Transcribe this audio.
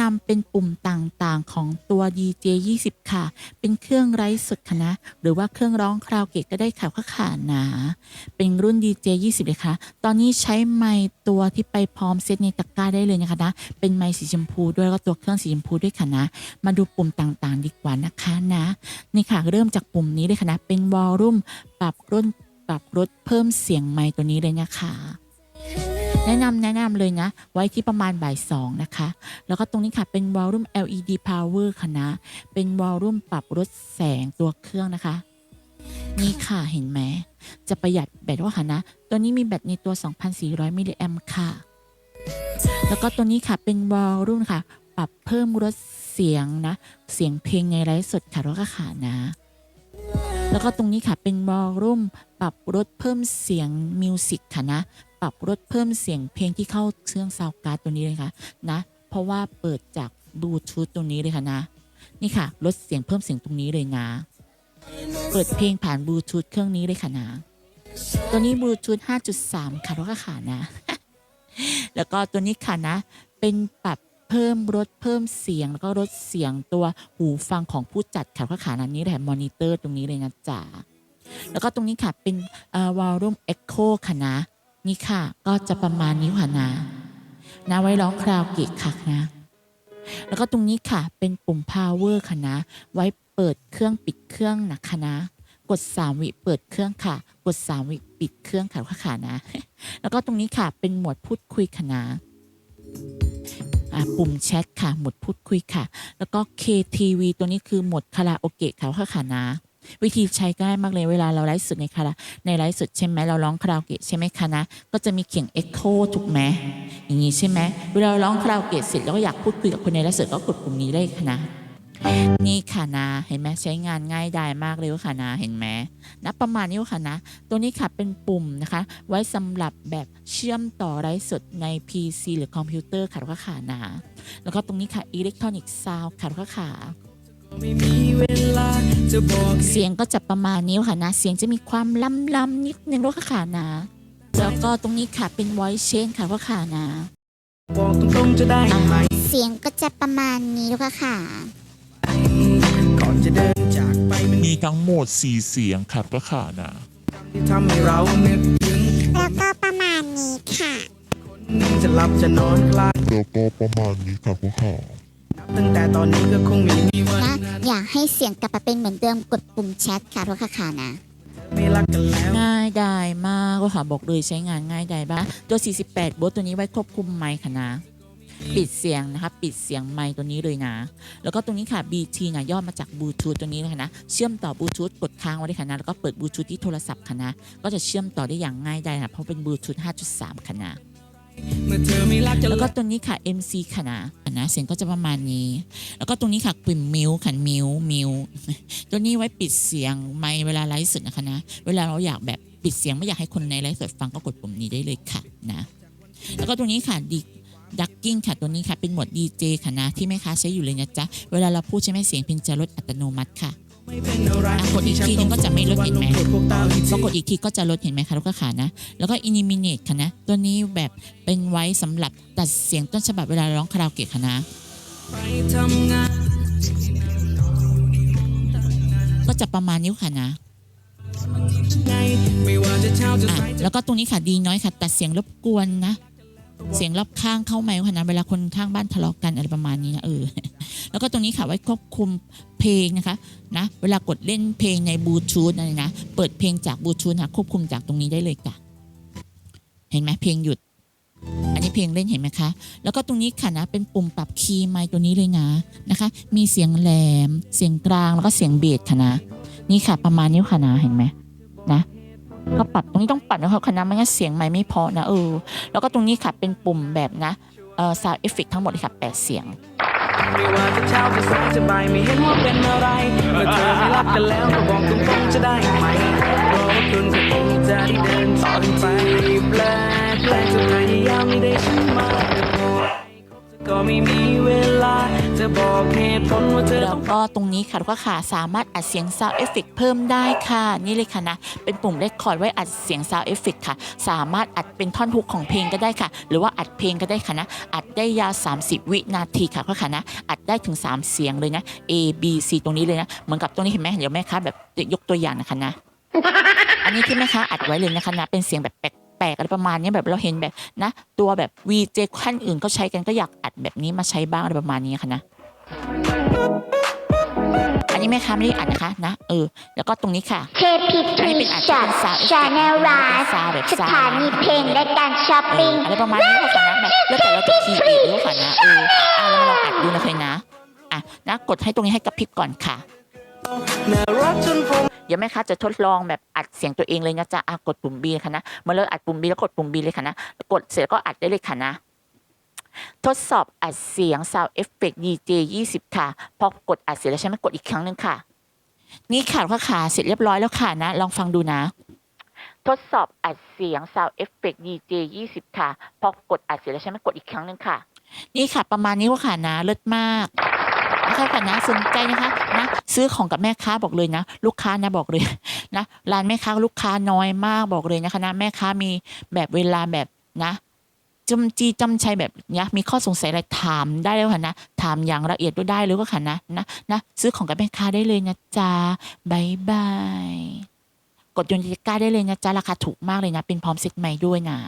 นำเป็นปุ่มต่างๆของตัว DJ 20 ค่ะ เป็นเครื่องไร้สุดค่ะนะหรือว่าเครื่องร้องคราโอเกะก็ได้ค่ะค่ะค่ะนะเป็นรุ่น DJ 20 เลยค่ะ ตอนนี้ใช้ไมค์ตัวที่ไปพร้อมเซตในตะกร้าได้เลยนะคะนะ เป็นไมค์สีชมพูด้วยแล้วก็ตัวเครื่องสีชมพูด้วยค่ะนะ มาดูปุ่มต่างๆ ดีกว่านะคะนะ นี่ค่ะเริ่มจากปุ่มนี้เลยค่ะนะ เป็นวอลลุ่มปรับรุ่นปรับลดเพิ่มเสียงไมค์ตัวนี้เลยนะคะ แนะนำแนะนำเลยนะ ไว้ที่ประมาณบ่ายสองนะคะ แล้วก็ตรงนี้ค่ะเป็นวอลลุ่ม LED power ค่ะนะ เป็นวอลลุ่มปรับลดแสงตัวเครื่องนะคะ นี่ค่ะเห็นไหม จะประหยัดแบตว่าค่ะนะ ตัวนี้มีแบตในตัว 2,400 มิลลิแอมค่ะ แล้วก็ตัวนี้ค่ะเป็นวอลลุ่มค่ะ ปรับเพิ่มลดเสียงนะ เสียงเพลงในไลฟ์สดค่ะแล้วก็ค่ะนะแล้วก็ตรงนี้ค่ะเป็นวอลลุ่มปรับลดเพิ่มเสียงมิวสิกค่ะนะ ปรับลดเพิ่มเสียงเพลงที่เข้าเครื่องซาว์การ์ดตัวนี้เลยค่ะนะ เพราะว่าเปิดจากบลูทูธตรงนี้เลยค่ะนะ นี่ค่ะลดเสียงเพิ่มเสียงตรงนี้เลยนะ เปิดเพลงผ่านบลูทูธเครื่องนี้เลยค่ะนะตัวนี้บลูทูธ5.3 ค่ะแล้วก็ค่ะนะ แล้วก็ตัวนี้ค่ะนะ เป็นปรับเพิ่มลดเพิ่มเสียงแล้วก็ลดเสียงตัวหูฟังของผู้จัดค่ะก็ขานั้นนี้แหละมอนิเตอร์ตรงนี้เลยนะจ๊ะแล้วก็ตรงนี้ค่ะเป็นวอลลุ่มเอ็กโคค่ะนะ นี่ค่ะ ก็จะประมาณนี้ค่ะนะนะไว้ร้องคราโอเกะค่ะนะ แล้วก็ตรงนี้ค่ะเป็นปุ่ม power ค่ะนะ ไว้เปิดเครื่องปิดเครื่องนะคะนะ กด 3 วิเปิดเครื่องค่ะ กด 3 วิปิดเครื่องค่ะค่ะนะ แล้วก็ตรงนี้ค่ะเป็นหมดพูดคุยค่ะนะปุ่มแชทค่ะ หมดพูดคุยค่ะ แล้วก็ KTV ตัวนี้คือหมดคาราโอเกะค่ะค่ะค่ะนะ วิธีใช้ง่ายมากเลยเวลาเราไลฟ์สดในคาราในไลฟ์สดใช่ไหมเราร้องคาราโอเกะใช่ไหมคะนะก็จะมีเขียง Echo ถูกไหมอย่างนี้ใช่ไหมเวลาเราร้องคาราโอเกะเสร็จแล้วก็อยากพูดคุยกับคนในไลฟ์สดก็กดปุ่มนี้เลยค่ะนะนี่ค่ะนะเห็นไหมใช้งานง่ายดายมากเลยค่ะนะเห็นไหมนะประมาณนี้ค่ะนะตัวนี้ค่ะเป็นปุ่มนะคะ ไว้สำหรับแบบเชื่อมต่อไร้สดใน PC หรือคอมพิวเตอร์ค่ะแล้วก็ค่ะนะแล้วก็ตรงนี้ค่ะ Electronic Sound ค่ะแล้วก็ค่ะไม่มีเวลาจะ เสียงก็จะประมาณนี้ค่ะนะ เสียงจะมีความล้ำล้ำๆนิดนึงแล้วค่ะค่ะนะแล้วก็ตรงนี้ค่ะเป็น voice change ค่ะก็ค่ะนะบอกตรงๆจะได้ไหมเสียงก็จะประมาณนี้ลูกค่ะก่อนจะเดินจากไปมันมีทั้งหมด4เสียงครับก็ขานะที่ทำให้เรานึกถึงแล้วก็ประมาณนี้ค่ะหนึ่งจะหลับจะนอนคลายแล้วก็ประมาณนี้ครับก็ขานับ ตั้งแต่ตอนนี้ก็คงไม่มีวันนะนั้นอยากให้เสียงกลับมาเป็นเหมือนเดิมกดปุ่มแชทค่ะลูกค่ะนะ ไม่รักกันแล้ว ง่ายดายมากก็ค่ะบอกเลยใช้งานง่ายดายบ้างตัว 48โบทตัวนี้ไว้ควบคุมไมค์ค่ะนะ ปิดเสียงนะคะ ปิดเสียงไมค์ตัวนี้เลยนะ แล้วก็ตรงนี้ค่ะ BT นะย่อมาจากบลูทูธตัวนี้นะคะนะ เชื่อมต่อบลูทูธกดค้างไว้เลยค่ะนะ แล้วก็เปิดบลูทูธที่โทรศัพท์ค่ะนะ ก็จะเชื่อมต่อได้อย่างง่ายดายนะเพราะเป็นบลูทูธ5.3 ค่ะนะ เมื่อเธอไม่รักจะแล้วลก็บตัวนี้ค่ะ MC ค่ะนะอะนะเสียงก็จะประมาณนี้ แล้วก็ตรงนี้ค่ะกลิ่มมิวค่ะมิวมิวตัวนี้ไว้ปิดเสียงไมค์เวลาไลฟ์สดนะคะนะเวลาเราอยากแบบปิดเสียงไม่อยากให้คนในไลฟ์สดฟังก็กดปุ่มนี้ได้เลยค่ะนะ แล้วก็ตัวนี้ค่ะดิดักกิ้งค่ะตัวนี้ค่ะเป็นโหมด DJ ค่ะนะที่แม่ค้าใช้อยู่เลยนะจ๊ะเวลาเราพูดใช่ไหมเสียงพินจะลดอัตโนมัติค่ะ กดอีกทีนึงก็จะไม่ลดเห็นไหมพวกตาอีกดอีกทีก็จะลดเห็นไหมคะลูกค้าขานะ แล้วก็ eliminate ค่ะนะ ตัวนี้แบบเป็นไว้สำหรับตัดเสียงต้นฉบับเวลาร้องคาราโอเกะค่ะนะก็จะประมาณนี้ค่ะนะไงไม่ว่าจะเช้าจะอะสายจะแล้วก็ตรงนี้ค่ะดีน้อยค่ะ ตัดเสียงรบกวนนะ เสียงรอบข้างเข้าไหมค่ะนะ เวลาคนข้างบ้านทะเลาะกันอะไรประมาณนี้นะเออ แล้วก็ตรงนี้ค่ะไว้ควบคุมเพลงนะคะนะเวลากดเล่นเพลงในบลูทูธอะไรนะเปิดเพลงจากบลูทูธนะควบคุมจากตรงนี้ได้เลยค่ะ เห็นไหมเพลงหยุด อันนี้เพลงเล่นเห็นไหมคะ แล้วก็ตรงนี้ค่ะนะเป็นปุ่มปรับคีย์ไมค์ตัวนี้เลยนะนะคะ มีเสียงแหลม เสียงกลางแล้วก็เสียงเบสค่ะนะนี่ค่ะประมาณนี้ค่ะนะเห็นไหมนะก็ปรับตรงนี้ต้องปรับนะครับคณะไม่งั้นเสียงไม่ไม่พอนะเออแล้วก็ตรงนี้ค่ะเป็นปุ่มแบบนะเอ่อ sound effect ทั้งหมดค่ะแปดเสียง ไม่ว่าจะเช้าจะสายจะบ่ายไม่เห็นว่าเป็นอะไรเมื่อเธอไม่รักกันแล้วก็บอกตรงๆจะได้ไหมเพราะว่าคุณจะคงจะได้เดินต่อไปแปลกแปลกจะพยายามไม่ได้ฉันมาก็ไม่มีเวลา จะบอกเหตุผลว่าเธอแล้ต้วองก็ตรงนี้ค่ะทุกคนค่ะสามารถอัดเสียง sound effect เพิ่มได้ค่ะ นี่เลยค่ะนะ เป็นปุ่ม record ไว้อัดเสียง sound effect ค่ะ สามารถอัดเป็นท่อนฮุกของเพลงก็ได้ค่ะ หรือว่าอัดเพลงก็ได้ค่ะนะ อัดได้ยาว 30 วินาทีค่ะทุกคนค่ะนะ อัดได้ถึง 3 เสียงเลยนะ A B C ตรงนี้เลยนะ เหมือนกับตรงนี้เห็นไหมเดี๋ยวแม่ค้าแบบยกตัวอย่างนะคะนะ อันนี้ที่แม่ค้าอัดไว้เลยนะคะนะ เป็นเสียงแบบแปลก ๆอะไรประมาณนี้แบบเราเห็นแบบนะ ตัวแบบ VJ ขั้นอื่นก็ใช้กันก็อยากอัดแบบนี้มาใช้บ้างอะไรประมาณนี้ค่ะนะอันนี้แม่ค้าไม่ได้อัดนะคะนะเออแล้วก็ตรงนี้ค่ะเทพิทอันนี้รีเป็นอาจจะช็อเป็ตนซาวด์ชาแนลไลเป็นฟ์ซาวด์แบบสซาวด์ถานีเพลงและการช้อปเอปิ้งออะไรประมาณนี้ก็ค่ะนะแบบแล้วแต่เราจะคีย์เองหรือว่านะเอออะเรามาลองอัดดูนะเคยนะอะนะกดให้ตรงนี้ให้กระพริบก่อนค่ะ ยวแม่ค้าจะทดลองแบบอัดเสียงตัวเองเลยนะจ๊ะอะกดปุ่ม B ค่ะนะเมื่อเลิกอัดปุ่ม B แล้วกดปุ่ม B เลยค่ะนะกดเสร็จก็อัดได้เลยค่ะนะ ทดสอบอัดเสียง Sound Effect DJ 20 ค่ะ พอกดอัดเสร็จแล้วใช่ไหมกดอีกครั้งหนึ่งค่ะ นี่ค่ะลูกค้าขาเสร็จเรียบร้อยแล้วค่ะนะ ลองฟังดูนะ ทดสอบอัดเสียง Sound Effect DJ 20 ค่ะ พอกดอัดเสร็จแล้วใช่ไหมกดอีกครั้งหนึ่งค่ะ นี่ค่ะ ประมาณนี้ว่าค่ะนะเลิศมาก นะคะค่ะนะสนใจนะคะนะซื้อของกับแม่ค้าบอกเลยนะ ลูกค้านะบอกเลยนะร้านแม่ค้าลูกค้าน้อยมากบอกเลยนะคะนะแม่ค้ามีแบบเวลาแบบนะจำจีจำชัยแบบเนี้ยมีข้อสงสัยอะไรถามได้แล้วค่ะนะถามอย่างละเอียดด้วยได้เลยว่าค่ะนะนะนะซื้อของกับแม่ค้าได้เลยนะจ๊ะบายบายกดยนต์จิก้าได้เลยนะจ๊ะราคาถูกมากเลยนะ เป็นพร้อมเซ็ตใหม่ด้วยนะ